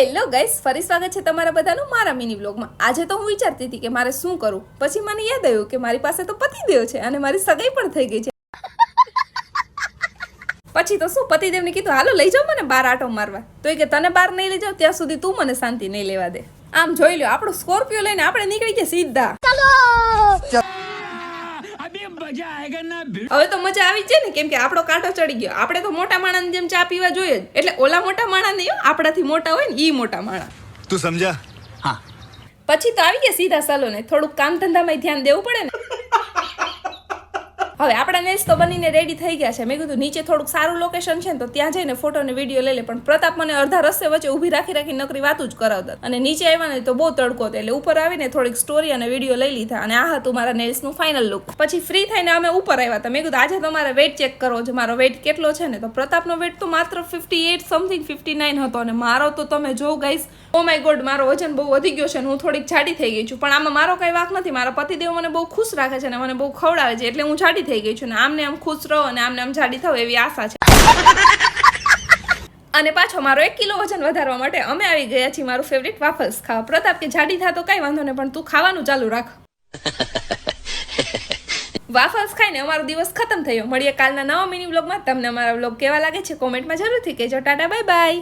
Hello guys ફરી સ્વાગત છે તમારા બધાનું મારા મિની બ્લોગમાં આજે તો હું વિચારતી હતી કે મારે શું કરું, પછી મને યાદ આવ્યું કે મારી પાસે તો પતિદેવ છે અને મારી સગાઈ પણ થઈ ગઈ છે. પછી તો શું, પતિદેવને કીધું, હાલો, લઈ જાઓ મને બાર આટો મારવા. તો એ કે, તને બાર નહીં લઈ જાવ ત્યાં સુધી તું મને શાંતિ નહીં લેવા દે. આમ જોઈ લો આપણો સ્કોર્પિયો લઈને આપણે નીકળી ગયા સીધા. હવે તો મજા આવી જ જાય ને કેમ કે આપણો કાંટો ચડી ગયો. આપણે તો મોટા માણાની જેમ ચા પીવા જોઈએ જ. એટલે ઓલા મોટા માણસ નહીં હો, આપણાથી મોટા હોય ને ઈ મોટા માણસ તું સમજા? હા. પછી તો આવી ગયા સીધા સલોને. થોડુંક કામ ધંધામાં ધ્યાન દેવું પડે ને. હવે આપણા નેલ્સ તો બનીને રેડી થઈ ગયા છે. મેં કીધું, નીચે થોડુંક સારું લોકેશન છે ને તો ત્યાં જઈને ફોટો અને વીડિયો લઈ લે. પણ પ્રતાપ મને અડધા રસ્તે વચ્ચે ઊભી રાખી રાખી નકરી વાતું જ કરાવતા. અને નીચે આવ્યા ને તો બહુ તડકો હતો. એટલે ઉપર આવીને થોડીક સ્ટોરી અને વીડિયો લઈ લીધા. અને આ હતું મારા નેલ્સનું ફાઇનલ લુક પછી ફ્રી થઈને અમે ઉપર આવ્યા હતા. મેં કીધું, આજે તમારે વેટ ચેક કરવો છે. મારો વેટ કેટલો છે ને? તો પ્રતાપનો વેટ તો માત્ર fifty eight something fifty nine હતો. અને મારો તો તમે જો ગાઈસ ઓ માય ગોડ મારો વજન બહુ વધી ગયો છે અને હું થોડીક જાડી થઈ ગઈ છું. પણ આમાં મારો કઈ વાક નથી. મારા પતિદેવ મને બહુ ખુશ રાખે છે અને મને બહુ ખવડાવે છે. એટલે હું જાડી થઈ ગઈ છું ને આમને આમ ખુશ રહો અને આમને આમ જાડી થાવ એવી આશા છે. અને પાછો મારો એક કિલો વજન વધારવા માટે અમે આવી ગયા છીએ મારું ફેવરિટ વાફલ્સ ખાવા. પ્રતાપ કે જાડી થા તો કઈ વાંધો નહીં પણ તું ખાવાનું ચાલુ રાખ. વાફલ્સ ખાઈને અમારો દિવસ ખતમ થયો. મળીએ કાલના નવા મિની બ્લોગમાં તમને અમારા બ્લોગ કેવા લાગે છે કોમેન્ટમાં જરૂરથી કહેજો. Tata bye bye